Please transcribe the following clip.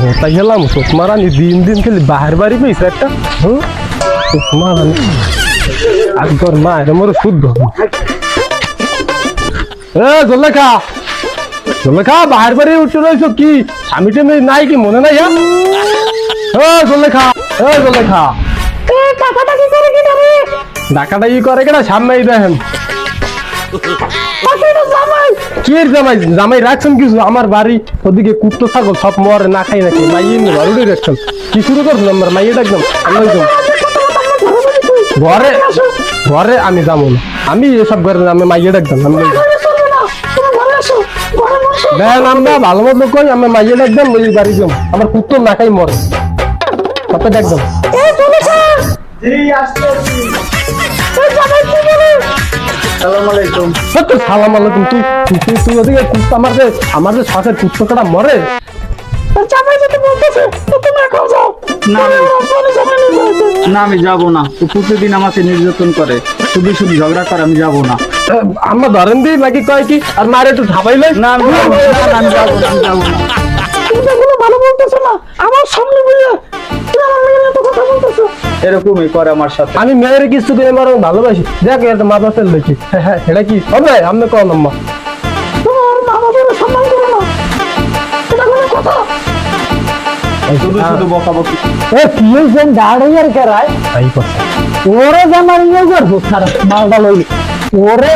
হতাই গেলাম চোখ মারানি দিন দিন খালি বাহার বাড়ি পেয়েছে একটা। হুম চোখ মারানি আর তোর মা, এটা মোর শুদ্ধ। এ, জলেখা! জলেখা, বাহার বাড়ি উঠে রয়েছ কি? স্বামী টেমে নাই কি, মনে নাই হ্যাঁ? ও জলেখা, এ, জলেখা। টাকাটা কি করে কিনা রে ডাকাটা ই করে কেনা সামনেই দেখেন পাখিটা জামাই কি জামাই জামাই রাখছেন কিছু? আমার বাড়ি ওদিকে কুত্তো ছাগল সব মরে না খাই নাকি? মাইয়ে নিয়ে বাড়ি রাখছেন কি শুরু করছেন আমার? মাইয়েটা একদম আমি ঘরে ঘরে আমি যাব না। আমি এসব ঘরে না, আমি মাইয়েটা একদম আমি একদম। ঘরে চলবে না তুমি ঘরে আসো ঘরে আমরা ভালো মতো কই আমি মাইয়েটা একদম ওই বাড়ি যাব। আমার কুত্তো না খাই মরে। এই চলেছে আলাইকুম সালাম আলাইকুম তুই তুই তুই তুই ওদিকে কুত্তো আমার যে আমার যে শখের কুত্তটা মরে। তোর জামাই বলতেছে তুমি এখন যাও। না, আমি- না যাব না। ও প্রতিদিন আমাকে নির্যাতন করে। শুধু শুধু ঝগড়া করে আমি যাব না। আমরা ধরেন দিই নাকি কয় কি? আর মারে একটু ঝাপাইলে? না আমি যাব না, না, আমি যাব না। এরকমই করে আমার সাথে আমি মেয়ের কিছু দিন আমার ভালোবাসি দেখ এটা মাথা ফেল দেখি হ্যাঁ এটা কি হবে আমি কম আম্মা ওরে